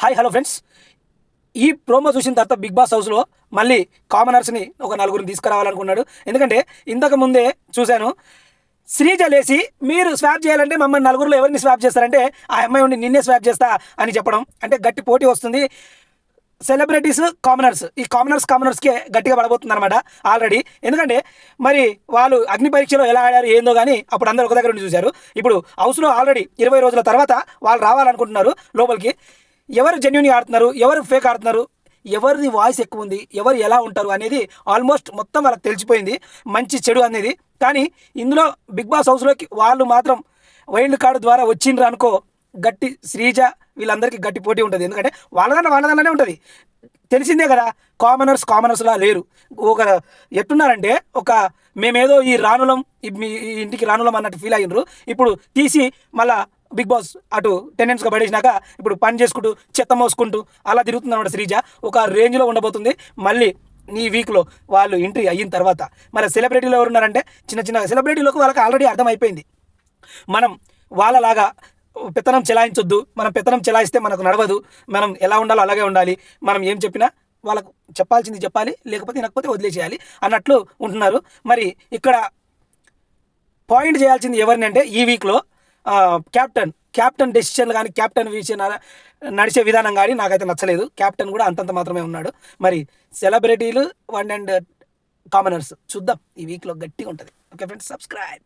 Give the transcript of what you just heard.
Hi hello friends. ఈ promo చూసిన తర్వాత బిగ్ బాస్ హౌస్లో మళ్ళీ కామనర్స్ని ఒక నలుగురిని తీసుకురావాలనుకున్నాడు. ఎందుకంటే ఇంతకు ముందే చూశాను శ్రీజ లేసి మీరు స్వాప్ చేయాలంటే మమ్మల్ని నలుగురిలో ఎవరిని స్వాప్ చేస్తారంటే ఆ అమ్మాయి ఉండి నిన్నే స్వాప్ చేస్తా అని చెప్పడం. అంటే గట్టి పోటీ వస్తుంది. Celebrities commoners. ఈ కామనర్స్ కామనర్స్కే గట్టిగా పడబోతుంది అనమాట ఆల్రెడీ. ఎందుకంటే మరి వాళ్ళు అగ్ని పరీక్షలో ఎలా ఆడారు ఏందో కానీ అప్పుడు అందరూ ఒక దగ్గర ఉండి చూశారు. ఇప్పుడు హౌస్లో ఆల్రెడీ ఇరవై రోజుల తర్వాత వాళ్ళు రావాలనుకుంటున్నారు లోపలికి. ఎవరు జెన్యున్గా ఆడుతున్నారు? ఎవరు ఫేక్ ఆడుతున్నారు? ఎవరిది వాయిస్ ఎక్కువ ఉంది? ఎవరు ఎలా ఉంటారు? అనేది ఆల్మోస్ట్ మొత్తం వాళ్ళకి తెలిసిపోయింది. మంచి చెడు అనేది. కానీ ఇందులో బిగ్ బాస్ హౌస్లోకి వాళ్ళు మాత్రం వైల్డ్ కార్డు ద్వారా వచ్చిండ్రు అనుకో గట్టి శ్రీజ వీళ్ళందరికీ గట్టి పోటీ ఉంటుంది. ఎందుకంటే వాళ్ళదన్న వాళ్ళదన్ననే ఉంటుంది. తెలిసిందే కదా కామనర్స్ కామనర్స్లా లేరు. ఒక ఎట్టున్నారంటే ఒక మేమేదో ఈ రానులం ఈ మీ ఇంటికి రానులం అన్నట్టు ఫీల్ అయినరు ఇప్పుడు తీసి మళ్ళా బిగ్ బాస్ అటు టెనెంట్స్గా పడేసినాక ఇప్పుడు పని చేసుకుంటూ చెత్త మోసుకుంటూ అలా తిరుగుతుంది అనమాట శ్రీజ. ఒక రేంజ్లో ఉండబోతుంది. మళ్ళీ ఈ వీక్లో వాళ్ళు ఎంట్రీ అయిన తర్వాత మరి సెలబ్రిటీలు ఎవరు ఉన్నారంటే చిన్న చిన్న సెలబ్రిటీలకు వాళ్ళకి ఆల్రెడీ అర్థమైపోయింది. మనం వాళ్ళలాగా పెత్తనం చెలాయించొద్దు మనం పెత్తనం చెలాయిస్తే మనకు నడవదు మనం ఎలా ఉండాలో అలాగే ఉండాలి మనం ఏం చెప్పినా వాళ్ళకు చెప్పాల్సింది చెప్పాలి లేకపోతే వినకపోతే వదిలేసేయాలి అన్నట్లు ఉంటున్నారు. మరి ఇక్కడ పాయింట్ చేయాల్సింది ఎవరిని అంటే ఈ వీక్లో క్యాప్టెన్ క్యాప్టెన్ డెసిషన్ కానీ క్యాప్టెన్ విషయం నడిచే విధానం కానీ నాకైతే నచ్చలేదు. క్యాప్టెన్ కూడా అంతంత మాత్రమే ఉన్నాడు. మరి సెలబ్రిటీలు వన్ అండ్ కామనర్స్ చూద్దాం. ఈ వీక్లో గట్టిగా ఉంటుంది. Okay friends subscribe